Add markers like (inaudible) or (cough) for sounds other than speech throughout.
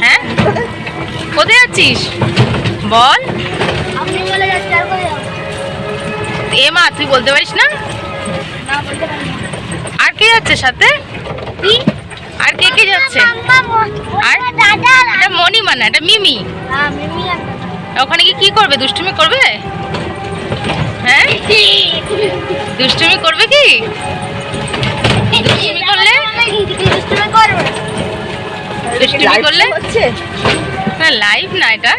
হ্যাঁ? কোথায় আছিস? বল। এ মা তুই বলতে পারিস না? আর কে যাচ্ছে সাথে? আর কে কে যাচ্ছে? আর? এটা মণিমা না এটা মিমি। ওখানে কি কি করবে? দুষ্টুমি করবে? হ্যাঁ? (laughs) দুষ্টুমি করবে কি? দুষ্টুমি (laughs) দুষ্টুমি করলে? না লাইভ না এটা।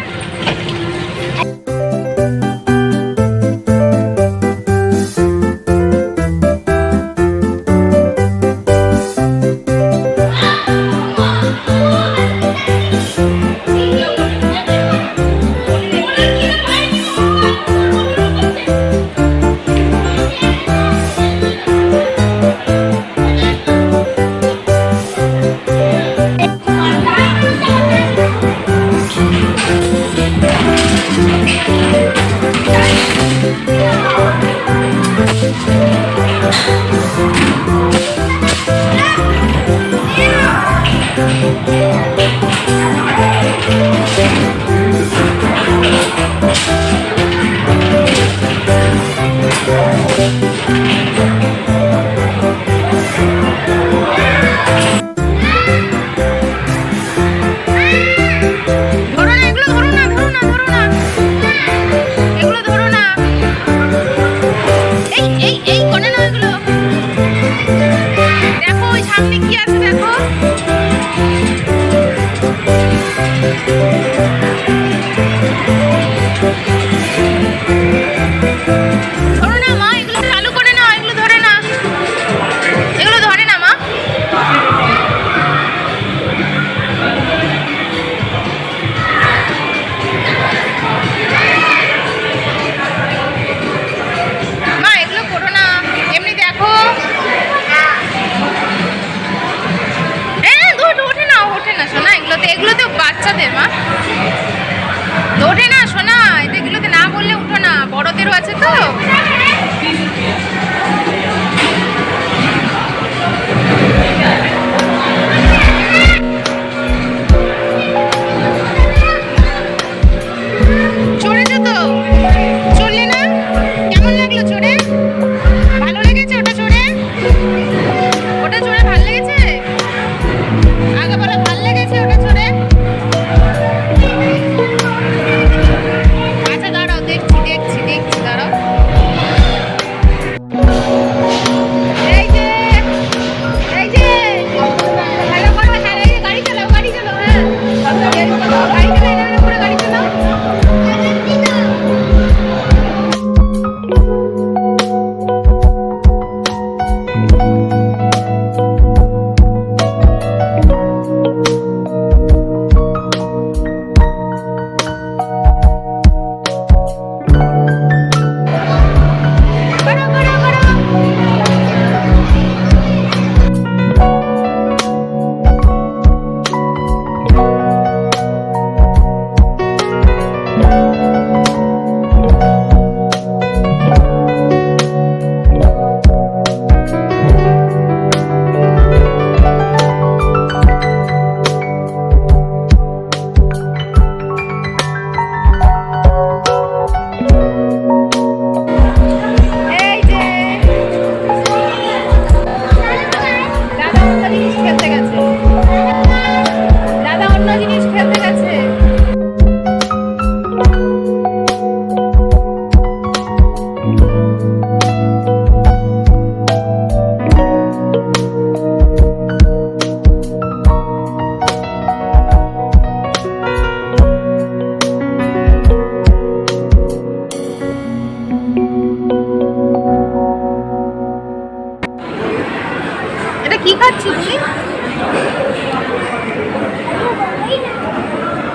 কি খাচ্ছি তুমি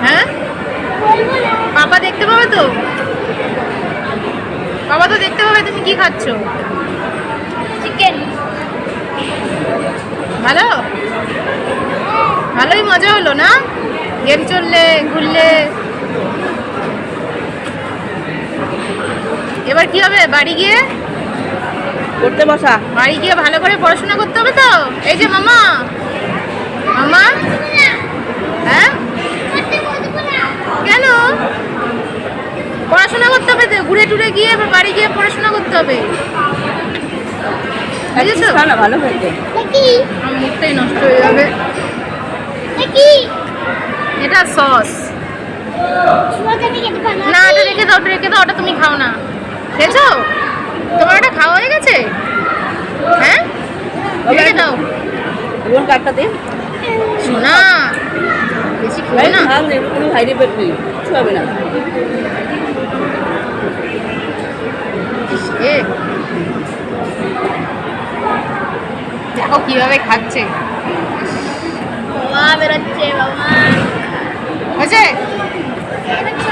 হ্যাঁ? পাপা দেখতে পাবে তো? বাবা তো দেখতে পাবে তুমি কি খাচ্ছ? চিকেন ভালো? ভালোই মজা হলো না? গেম চললে ঘুরলে। এবার কি হবে? বাড়ি গিয়ে? পড়তে বসা। বাড়ি গিয়ে ভালো করে পড়াশোনা করতে হবে তো? এই যে মামা। মামা? হ্যাঁ? কেন? পড়াশোনা করতে হবে তো ঘুরে টুরে গিয়ে বাড়ি গিয়ে পড়াশোনা করতে হবে। হ্যাঁ, ভালো মুখটাই নষ্ট হয়ে যাবে। এটা সস। না ওটা রেখে দাও ওটা রেখে দাও ওটা তুমি খাও না। খেয়েছো? তোমার ওটা খাওয়া হয়ে গেছে? হ্যাঁ? রেখে দাও। বোন কাটটা দিন শোনা বেশি খেয়ে না। খাও না কোনো সাইড এফেক্ট নেই কিছু হবে না। এ। দেখো কীভাবে খাচ্ছে। বাবা বেরোচ্ছে বাবা। হয়েছে? বেরোচ্ছে।